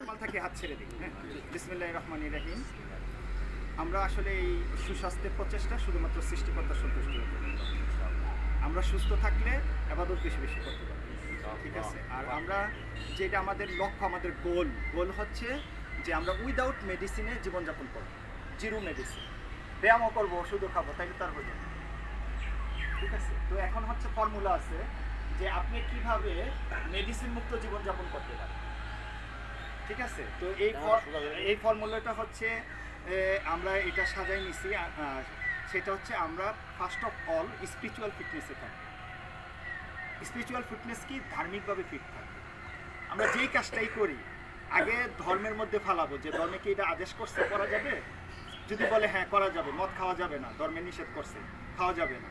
হাত ছেড়ে হ্যাঁ? রহমান রাহিম। আমরা আসলে এই সুস্বাস্থ্যের প্রচেষ্টা শুধুমাত্র সৃষ্টিকর্তার সন্তুষ্টি আমরা সুস্থ থাকলে আবাদত বেশি বেশি করতে পারব ঠিক আছে? আর আমরা যেটা আমাদের লক্ষ্য, আমাদের গোল গোল হচ্ছে যে আমরা উইদাউট মেডিসিনে জীবনযাপন করব। জিরো মেডিসিন ব্যায়ামও করব, ওষুধও খাব তাই তার হয়ে ঠিক আছে? তো এখন হচ্ছে ফর্মুলা আছে যে আপনি কীভাবে মেডিসিন মুক্ত জীবনযাপন করতে পারেন। ঠিক আছে? তো এই এই ফর্মুলাটা হচ্ছে আমরা এটা সাজাই নিছি সেটা হচ্ছে আমরা ফার্স্ট অফ অল স্পিরিচুয়াল ফিটনেসে থাকব। স্পিরিচুয়াল ফিটনেস কি? ধার্মিকভাবে ফিট থাকবে। আমরা যেই কাজটাই করি আগে ধর্মের মধ্যে ফালাবো যে ধর্মে কি এটা আদেশ করছে করা যাবে? যদি বলে হ্যাঁ করা যাবে মদ খাওয়া যাবে না ধর্মে নিষেধ করছে খাওয়া যাবে না।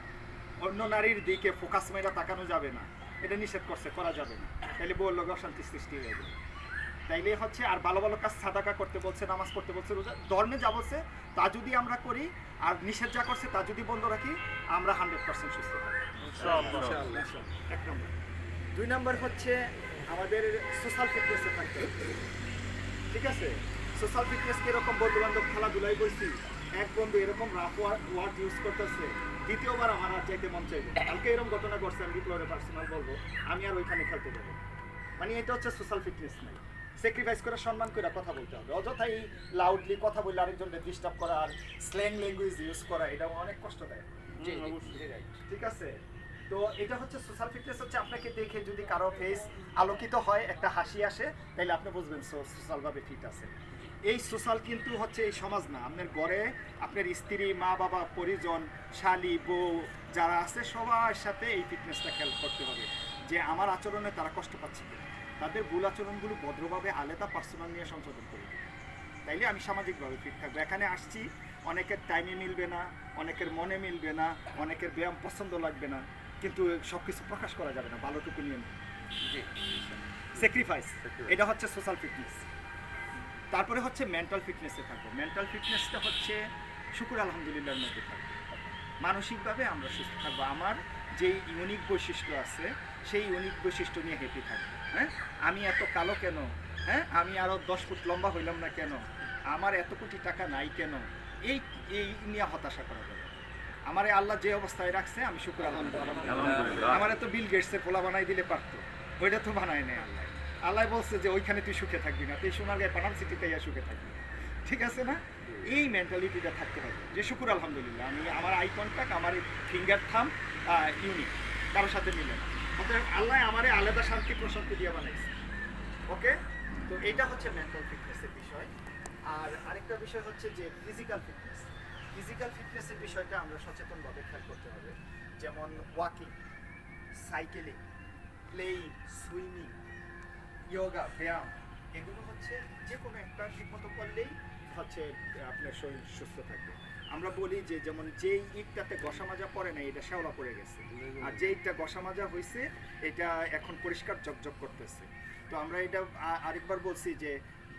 অন্য নারীর দিকে ফোকাস মেয়েরা তাকানো যাবে না এটা নিষেধ করছে করা যাবে না। তাহলে বলল অশান্তি সৃষ্টি হয়ে যাবে। তাইলে হচ্ছে আর ভালো ভালো কাজ সাদাকা করতে বলছে নামাজ পড়তে বলছে রোজা ধর্মে যা বলছে তা যদি আমরা করি আর নিষেধ যা করছে তা যদি বন্ধ রাখি আমরা হান্ড্রেড পার্সেন্ট সুস্থ থাকব। এক নম্বর। দুই নম্বর হচ্ছে আমাদের সোশ্যাল ফিটনেসে থাকতে ঠিক আছে? সোশ্যাল ফিটনেস কীরকম বন্ধু বান্ধব খেলাধুলাই বলছি এক বন্ধু এরকম রাফ ওয়ার্ড ইউজ করতেছে দ্বিতীয়বার আমার আর চাইতে মন চাইবে কালকে এরকম ঘটনা ঘটছে আমি বিপ্লবের পার্সোনাল বলব আমি আর ওইখানে খেলতে যাব মানে এটা হচ্ছে সোশ্যাল ফিটনেস নাই। স্যাক্রিফাইস করে সম্মান করে কথা বলতে হবে। অযথাই লাউডলি কথা বললে আরেকজনকে ডিস্টার্ব করা আর স্ল্যাং ল্যাঙ্গুয়েজ ইউজ করা এটা অনেক কষ্ট কষ্টদায়ক ঠিক আছে? তো এটা হচ্ছে সোশ্যাল ফিটনেস হচ্ছে আপনাকে দেখে যদি কারও ফেস আলোকিত হয় একটা হাসি আসে তাহলে আপনি বুঝবেন সোশ্যাল ভাবে ফিট আছে। এই সোশ্যাল কিন্তু হচ্ছে এই সমাজ না। আপনার ঘরে আপনার স্ত্রী মা বাবা পরিজন শালি বউ যারা আছে সবার সাথে এই ফিটনেসটা খেয়াল করতে হবে। যে আমার আচরণে তারা কষ্ট পাচ্ছে কিনা। তাদের ভুল আচরণগুলো ভদ্রভাবে আলাদা পার্সোনাল নিয়ে সংশোধন করে। তাইলে আমি সামাজিকভাবে ফিট থাকব। এখানে আসছি অনেকের টাইমে মিলবে না অনেকের মনে মিলবে না অনেকের ব্যায়াম পছন্দ লাগবে না কিন্তু সব কিছু প্রকাশ করা যাবে না ভালোটুকু নিয়ে স্যাক্রিফাইস এটা হচ্ছে সোশ্যাল ফিটনেস তারপরে হচ্ছে মেন্টাল ফিটনেসে থাকব। মেন্টাল ফিটনেসটা হচ্ছে শুকুর আলহামদুলিল্লাহর মধ্যে থাকবে। মানসিকভাবে আমরা সুস্থ থাকব। আমার যে ইউনিক বৈশিষ্ট্য আছে সেই ইউনিক বৈশিষ্ট্য নিয়ে হেঁটে থাকব হ্যাঁ? আমি এত কালো কেন? হ্যাঁ? আমি আরও দশ ফুট লম্বা হইলাম না কেন? আমার এত কোটি টাকা নাই কেন? এই এই নিয়ে হতাশা করা যাবে আমার আল্লাহ যে অবস্থায় রাখছে আমি শুক্র আলহামদুলিল্লাহ। আমার এত বিল গেটসের পোলা বানাই দিলে পারতো। ওইটা তো বানায় নেই আল্লাহ। আল্লাহ বলছে যে ওইখানে তুই সুখে থাকবি না। তুই সোনার গায়ে পানাম সিটিতে ইয়া সুখে থাকবি। ঠিক আছে না? এই মেন্টালিটিটা থাকতে হবে। যে শুকুর, আলহামদুলিল্লাহ। আমি আমার আই কন্ট্যাক্ট আমার ফিঙ্গার থাম ইউনিক কারোর সাথে মিলে না। অতএব আল্লাহ আমারে আলাদা শান্তি, প্রশান্তি দিয়ে বানাইছে। ওকে তো এটা হচ্ছে মেন্টাল ফিটনেসের বিষয়। আর আরেকটা বিষয় হচ্ছে যে ফিজিক্যাল ফিটনেস ফিজিক্যাল ফিটনেসের বিষয়টা আমরা সচেতনভাবে খেয়াল করতে হবে। যেমন walking cycling playing swimming yoga ব্যায়াম, এগুলো হচ্ছে যে কোনো একটা ঠিকমতো করলেই হচ্ছে, আপনার শরীর সুস্থ থাকবে। আমরা বলি যে, যেমন যেই ইটটাতে গসা মাজা পড়ে না এটা শ্যাওলা পড়ে গেছে। আর যে ইটটা গসা মাজা হয়েছে এটা এখন পরিষ্কার জকজক করতেছে। তো আমরা এটা আরেকবার বলছি যে,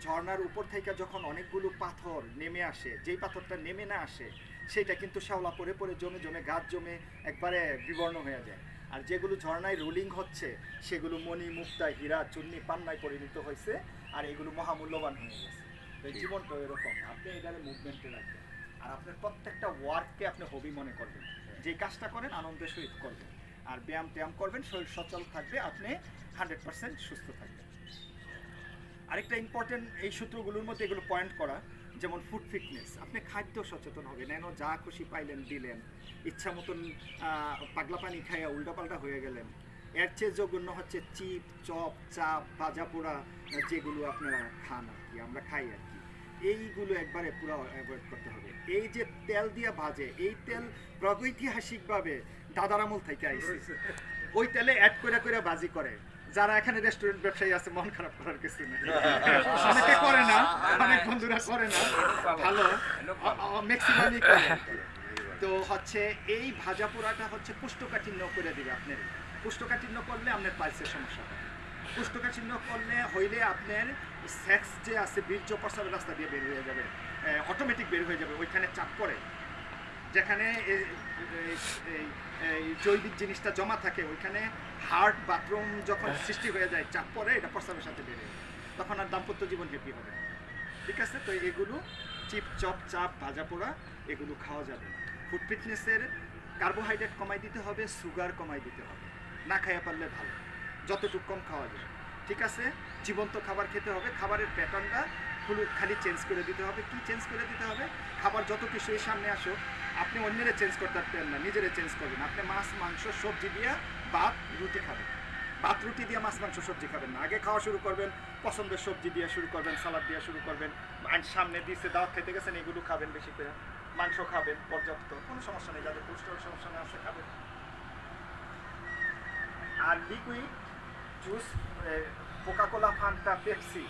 ঝর্ণার উপর থেকে যখন অনেকগুলো পাথর নেমে আসে, যেই পাথরটা নেমে না আসে, সেটা কিন্তু শ্যাওলা পরে পরে জমে জমে গাছ জমে একবারে বিবর্ণ হয়ে যায়। আর যেগুলো ঝর্ণায় রোলিং হচ্ছে, সেগুলো মণি মুক্তা হীরা, চুন্নি, পান্নায় পরিণত হয়েছে আর এগুলো মহামূল্যবান হয়ে গেছে। জীবনটা এরকম। আপনি এখানে মুভমেন্টে রাখবেন। আর আপনার প্রত্যেকটা ওয়ার্ককে আপনি হবি মনে করবেন। যে কাজটা করেন আনন্দের সহিত করবেন। আর ব্যায়াম ট্যায়াম করবেন, শরীর সচল থাকবে, আপনি হান্ড্রেড পার্সেন্ট সুস্থ থাকবেন। আরেকটা ইম্পর্টেন্ট এই সূত্রগুলোর মধ্যে এগুলো পয়েন্ট করা, যেমন ফুড ফিটনেস আপনি খাদ্য সচেতন হবেন। এন যা খুশি পাইলেন, দিলেন। ইচ্ছা মতন পাগলা পানি খাইয়া উল্টাপাল্টা হয়ে গেলেন। এর চেয়ে জঘন্য হচ্ছে চিপ, চপ চাপ ভাজা পোড়া, যেগুলো আপনারা খান আর কি, আমরা খাই আর কি। এইগুলো একবারে পুরো অ্যাভয়েড করতে হবে। এই যে তেল দিয়ে ভাজে, এই তেল প্রাগৈতিহাসিকভাবে দাদার আমল থেকে আইছে। ওই তেলে অ্যাড করে করে বাজি করে। যারা এখানে রেস্টুরেন্ট ব্যবসায়ী আছে, মন খারাপ করার কিছু নেই। অনেকে করে না, অনেক বন্ধুরা করে না। ভালো। ম্যাক্সিমামই করে। তো হচ্ছে এই ভাজা পোড়াটা হচ্ছে পুষ্টকাঠিন্য করে দিবে আপনার পুষ্টকাঠিন্য করলে আপনার পাইলসের সমস্যা হবে পুষ্টকাঠিন্য করলে হইলে আপনার সেক্স যে আছে, বীর্য প্রস্রাবের রাস্তা দিয়ে বের হয়ে যাবে অটোমেটিক বের হয়ে যাবে, ওইখানে চাপ পড়ে। যেখানে জৈবিক জিনিসটা জমা থাকে, ওইখানে হার্ট, বাথরুম যখন সৃষ্টি হয়ে যায়, চাপ পড়ে, এটা প্রস্তাবের সাথে বেড়ে। তখন আর দাম্পত্য জীবন হ্যাপি হবে ঠিক আছে? তো এগুলো চিপ, চপ, চাপ, ভাজা পোড়া, এগুলো খাওয়া যাবে ফুড ফিটনেসের কার্বোহাইড্রেট কমাই দিতে হবে সুগার কমাই দিতে হবে। না খাইয়া পারলে ভালো। যতটুকু কম খাওয়া যায়। ঠিক আছে? জীবন্ত খাবার খেতে হবে। খাবারের প্যাটার্নটা ফুল খালি চেঞ্জ করে দিতে হবে। কি চেঞ্জ করে দিতে হবে? খাবার যত কিছুই সামনে আসো আপনি অন্যেরা চেঞ্জ করতে পারতেন না, নিজেরা চেঞ্জ করবেন। আপনি মাছ, মাংস, সবজি দিয়ে ভাত, রুটি খাবেন। ভাত, রুটি দিয়ে মাছ, মাংস, সবজি খাবেন না। আগে খাওয়া শুরু করবেন, পছন্দের সবজি দিয়ে শুরু করবেন, সালাদ দিয়ে শুরু করবেন। সামনে দিচ্ছে দাওয়াত খেতে গেছেন, এগুলো খাবেন বেশি করে। মাংস খাবেন, পর্যাপ্ত। কোনো সমস্যা নেই, যাদের কোলেস্ট্রল সমস্যা নেই আছে খাবেন। আর liquid juice Coca Cola Fanta Pepsi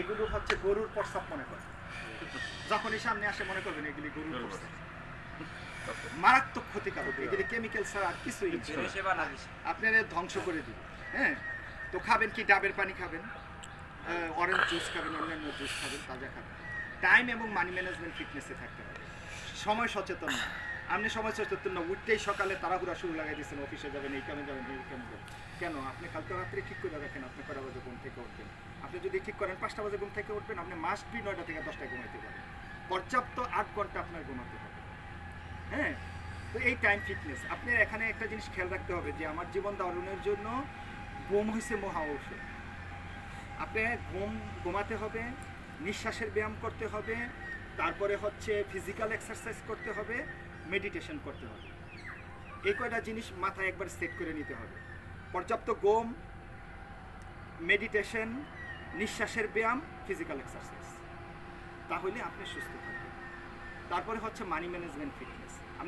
এগুলো হচ্ছে গরুর প্রস্তাব মনে করে। যখনই সামনে আসে মনে করবেন এগুলি গরুর প্রস্তাব মারাত্মক ক্ষতিকারক। এগুলি কেমিক্যাল ছাড়া আর কিছুই আপনারা ধ্বংস করে দিবে হ্যাঁ? তো খাবেন কি? ডাবের পানি খাবেন অরেঞ্জ জুস খাবেন অন্যান্য জুস খাবেন তাজা খাবেন। টাইম এবং মানি ম্যানেজমেন্ট ফিটনেসে থাকতে হবে। সময় সচেতন না। আপনি সময় সচেতন না, উঠতেই সকালে তাড়াহুড়া শুরু লাগাই দিচ্ছেন অফিসে যাবেন, এই কামে যাবেন, এই কামে যাবেন। কেন? আপনি কালকে রাত্রে ঠিক করে রাখেন, আপনি কটা বাজে ঘুম থেকে উঠবেন। আপনি যদি ঠিক করেন, পাঁচটা বাজে ঘুম থেকে উঠবেন, আপনি মাস্ট বি নয়টা থেকে দশটায় ঘুমাইতে পারেন। পর্যাপ্ত আট ঘণ্টা আপনার ঘুমাতে হবে। হ্যাঁ? তো এই টাইম ফিটনেস আপনি এখানে একটা জিনিস খেয়াল রাখতে হবে যে, আমার জীবন ধারণের জন্য ঘুম হয়েছে মহা ঔষধ। আপনি ঘুম ঘুমাতে হবে, নিঃশ্বাসের ব্যায়াম করতে হবে, তারপরে হচ্ছে ফিজিক্যাল এক্সারসাইজ করতে হবে মেডিটেশন করতে হবে। এই কয়টা জিনিস মাথায় একবার সেট করে নিতে হবে। পর্যাপ্ত গোম মেডিটেশন নিঃশ্বাসের ব্যায়াম ফিজিক্যাল এক্সারসাইজ তাহলে আপনি সুস্থ থাকবেন। তারপরে হচ্ছে মানি ম্যানেজমেন্ট ফিটনেস